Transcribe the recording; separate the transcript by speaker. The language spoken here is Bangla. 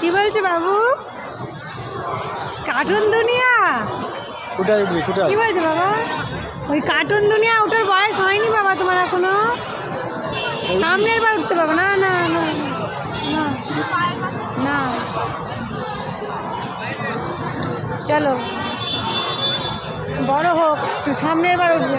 Speaker 1: কি বলছে বাবু? কার্টুন দুনিয়া?
Speaker 2: কোথায় উঠবি কোথায়?
Speaker 1: কি বলছে বাবা? ওই কার্টুন দুনিয়া ওটার বয়স হয়নি বাবা তোমার এখনও? সামনের বার উঠতে পারব না না না না চলো বড় হোক তুই সামনের বার উঠবে।